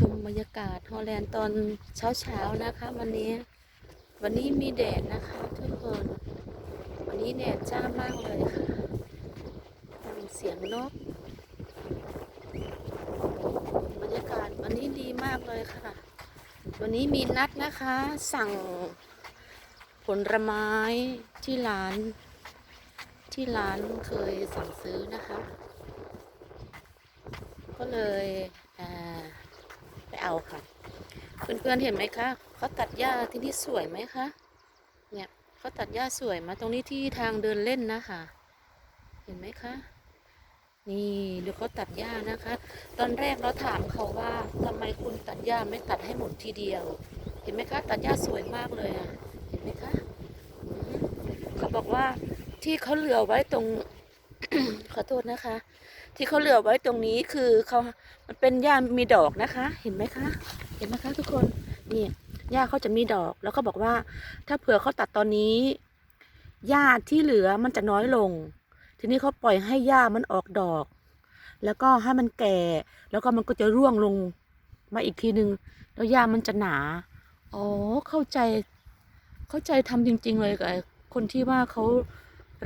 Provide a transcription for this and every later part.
ชมบรรยากาศฮอลแลนด์ตอนเช้าๆนะคะ วันนี้ วันนี้มีแดดนะคะทุกคน วันนี้แดดจ้ามากเลยค่ะฟังเสียงนกบรรยากาศวันนี้ดีมากเลยค่ะ วันนี้มีนัดนะคะ สั่งผลไม้ที่ร้าน ที่ร้านเคยสั่งซื้อนะคะ ก็เลยอ่าไปเอาค่ะ เพื่อนๆเห็นไหมคะเขาตัดหญ้าที่นี่สวยไหมคะ เนี่ยเขาตัดหญ้าสวยมาตรงนี้ที่ทางเดินเล่นนะคะ เห็นไหมคะ นี่ดูเขาตัดหญ้านะคะ ตอนแรกเราถามเขาว่าทำไมคุณตัดหญ้าไม่ตัดให้หมดทีเดียว เห็นไหมคะ ตัดหญ้าสวยมากเลยอะเห็นไหมคะเขาบอกว่าที่เขาเหลือไว้ตรงขอโทษนะคะ ที่เขาเหลือไว้ตรงนี้คือเขามันเป็นหญ้ามีดอกนะคะ เห็นไหมคะ เห็นไหมคะทุกคนนี่หญ้าเขาจะมีดอก แล้วก็บอกว่า ถ้าเผื่อเขาตัดตอนนี้หญ้าที่เหลือมันจะน้อยลง ทีนี้เขาปล่อยให้หญ้ามันออกดอก แล้วก็ให้มันแก่ แล้วก็มันก็จะร่วงลงมาอีกทีนึง แล้วหญ้ามันจะหนา อ๋อ เข้าใจ เข้าใจทำจริง ๆ เลยกับคนที่ว่าเขา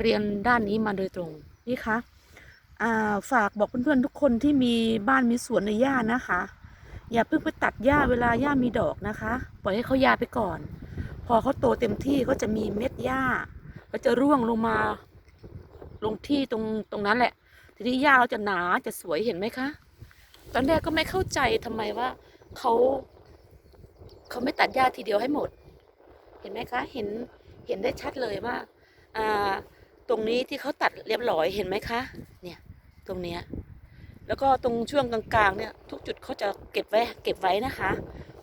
เรียนด้านนี้มาโดยตรง นี่คะอ่าฝากบอกเพื่อนๆทุกคนที่มีบ้านมีสวนในหญ้านะคะ อย่าเพิ่งไปตัดหญ้าเวลาหญ้ามีดอกนะคะ ปล่อยให้เขาหญ้าไปก่อน พอเขาโตเต็มที่ก็จะมีเม็ดหญ้าก็จะร่วงลงมา ลงที่ตรงตรงนั้นแหละ ทีนี้หญ้าเราจะหนาจะสวยเห็นไหมคะ ตอนแรกก็ไม่เข้าใจทำไมว่าเขาเขาไม่ตัดหญ้าทีเดียวให้หมด เห็นไหมคะ เห็นเห็นได้ชัดเลยว่าอ่าตรงนี้ที่เขาตัดเรียบร้อยเห็นไหมคะ เนี่ย ตรงเนี้ย แล้วก็ตรงช่วงกลางๆเนี่ยทุกจุดเขาจะเก็บไว้เก็บไว้นะคะ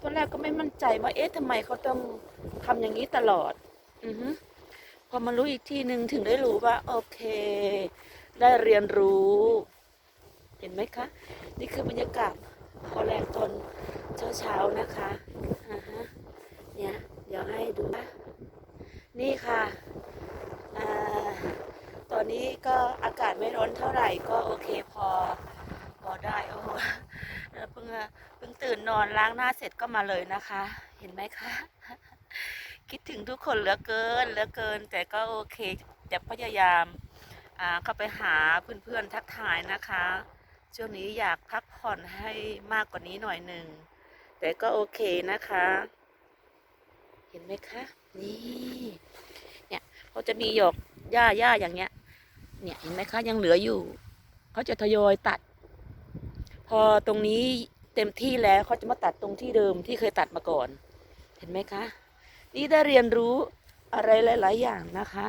ตอนแรกก็ไม่มั่นใจว่าเอ๊ะทำไมเขาต้องทำอย่างนี้ตลอด อือฮึพอมารู้อีกที่หนึ่งถึงได้รู้ว่า โอเค ได้เรียนรู้ เห็นไหมคะ นี่คือบรรยากาศฮอลแลนด์ตอนเช้าๆนะคะอ่าฮะเนี่ยเดี๋ยวให้ดูนะนี่ค่ะอ่าตอนนี้ก็อากาศไม่ร้อนเท่าไหร่ก็โอเคพอ เออเพิ่งเพิ่งตื่นนอนล้างหน้าเสร็จก็มาเลยนะคะ เห็นไหมคะ คิดถึงทุกคนเหลือเกินเหลือเกิน แต่ก็โอเคจะพยายามเข้าไปหาเพื่อนๆทักทายนะคะ ช่วงนี้อยากพักผ่อนให้มากกว่านี้หน่อยหนึ่งแต่ก็โอเคนะคะ เห็นไหมคะนี่เนี่ยเขาจะมีหยอกหญ้าหญ้าอย่างเงี้ย เนี่ยเห็นไหมคะยังเหลืออยู่เขาจะทยอยตัด พอตรงนี้ เต็มที่แล้วเขาจะมาตัดตรงที่เดิมที่เคยตัดมาก่อน เห็นไหมคะ นี่ได้เรียนรู้อะไรหลาย ๆ อย่างนะคะ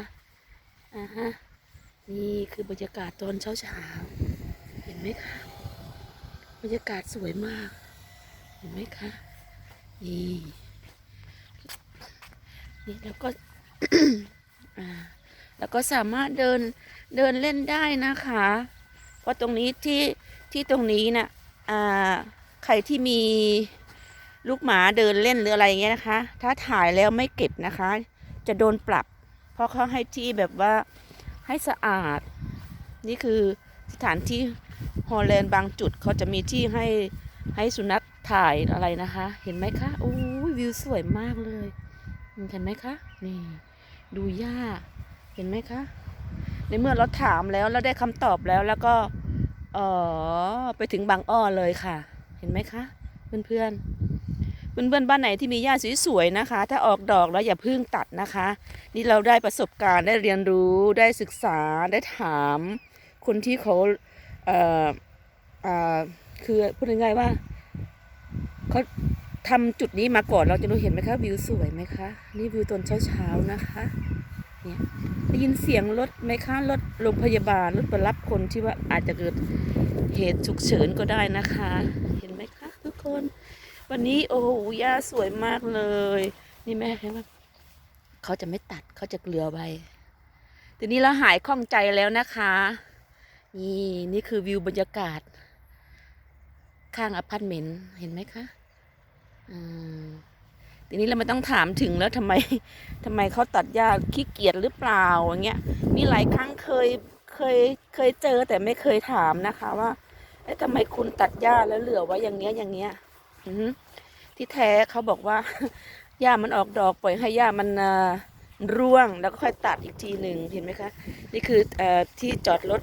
อ่าฮะนี่คือบรรยากาศตอนเช้าๆเห็นไหมคะบรรยากาศสวยมาก เห็นไหมคะนี่นี่แล้วก็อ่าแล้วก็สามารถเดินเดินเล่นได้นะคะ เพราะตรงนี้ที่ที่ตรงนี้นะ่ะอ่า ใครที่มีลูกหมาเดินเล่นหรืออะไรอย่างเงี้ยนะคะ ถ้าถ่ายแล้วไม่เก็บนะคะ จะโดนปรับ เพราะเขาให้ที่แบบว่าให้สะอาด นี่คือสถานที่ฮอลแลนด์บางจุดเขาจะมีที่ให้ให้สุนัขถ่ายอะไรนะคะ เห็นไหมคะโอ้ยวิวสวยมากเลยเห็นไหมคะ นี่ ดูหญ้า เห็นไหมคะ ในเมื่อเราถามแล้วแล้วได้คำตอบแล้วแล้วก็ เออไปถึงบางอ้อเลยค่ะ ห็นไหมคะ เพื่อนเพื่อนเพื่อนเพื่อนๆบ้านไหนที่มีหญ้าสวยๆนะคะ ถ้าออกดอกแล้วอย่าเพิ่งตัดนะคะ นี่เราได้ประสบการณ์ได้เรียนรู้ได้ศึกษาได้ถาม คนที่เขาเอ่อเอ่อคือพูดง่ายๆว่าเขาทำจุดนี้มาก่อนเราจะรู้เห็นไหมคะวิวสวยไหมคะนี่วิวตอนเช้าๆนะคะเนี่ยได้ยินเสียงรถไหมคะรถโรงพยาบาลรถไปรับคนที่ว่าอาจจะเกิดเหตุฉุกเฉินก็ได้นะคะ คน วันนี้โอ้โหหญ้าสวยมากเลย นี่แม่เห็นไหมเขาจะไม่ตัดเขาจะเกลือไว้ทีนี้เราหายข้องใจแล้วนะคะ นี่นี่คือวิวบรรยากาศ ข้างอพาร์ตเมนต์เห็นไหมคะอืมทีนี้เราไม่ต้องถามถึงแล้วทำไมทำไมเขาตัดหญ้าขี้เกียจหรือเปล่าอย่างเงี้ยมีหลายครั้งเคยเคยเคยเจอแต่ไม่เคยถามนะคะว่า เอ๊ะทำไมคุณตัดหญ้าแล้วเหลือไว้อย่างเงี้ยอย่างเงี้ยที่แท้เขาบอกว่าหญ้ามันออกดอกปล่อยให้หญ้ามันร่วงแล้วก็ค่อยตัดอีกทีหนึ่งเห็นไหมคะ นี่คืออที่จอดรถ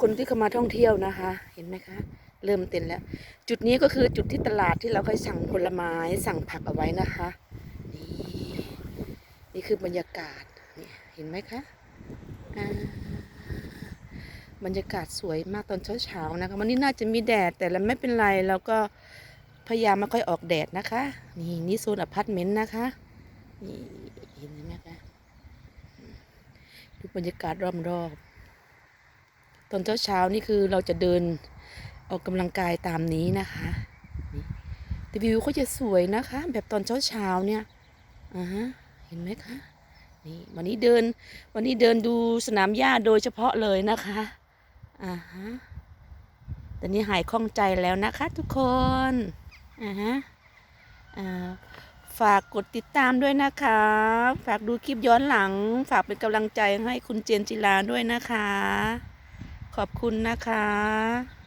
คนที่เข้ามาท่องเที่ยวนะคะ เห็นไหมคะ เริ่มเต็มแล้ว จุดนี้ก็คือจุดที่ตลาดที่เราเคยสั่งผลไม้สั่งผักเอาไว้นะคะนี่นี่คือบรรยากาศเห็นไหมคะอ่า บรรยากาศสวยมากตอนเช้าๆนะคะวันนี้น่าจะมีแดดแต่ละไม่เป็นไรเราก็พยายามไม่ค่อยออกแดดนะคะ นี่นี่โซนอพาร์ตเมนต์นะคะนี่เห็นไหมคะดูบรรยากาศรอบๆตอนเช้าๆนี่คือเราจะเดินออกกำลังกายตามนี้นะคะนี่แต่วิวเขาจะสวยนะคะ แบบตอนเช้าๆเนี่ยอ่าฮะเห็นไหมคะนี่วันนี้เดินวันนี้เดินดูสนามหญ้าโดยเฉพาะเลยนะคะ อ่าฮะตอนนี้หายคล่องใจแล้วนะคะทุกคนอ่าฮะอ่าฝากกดติดตามด้วยนะคะ ฝากดูคลิปย้อนหลัง ฝากเป็นกำลังใจให้คุณเจนจิลาด้วยนะคะ ขอบคุณนะคะ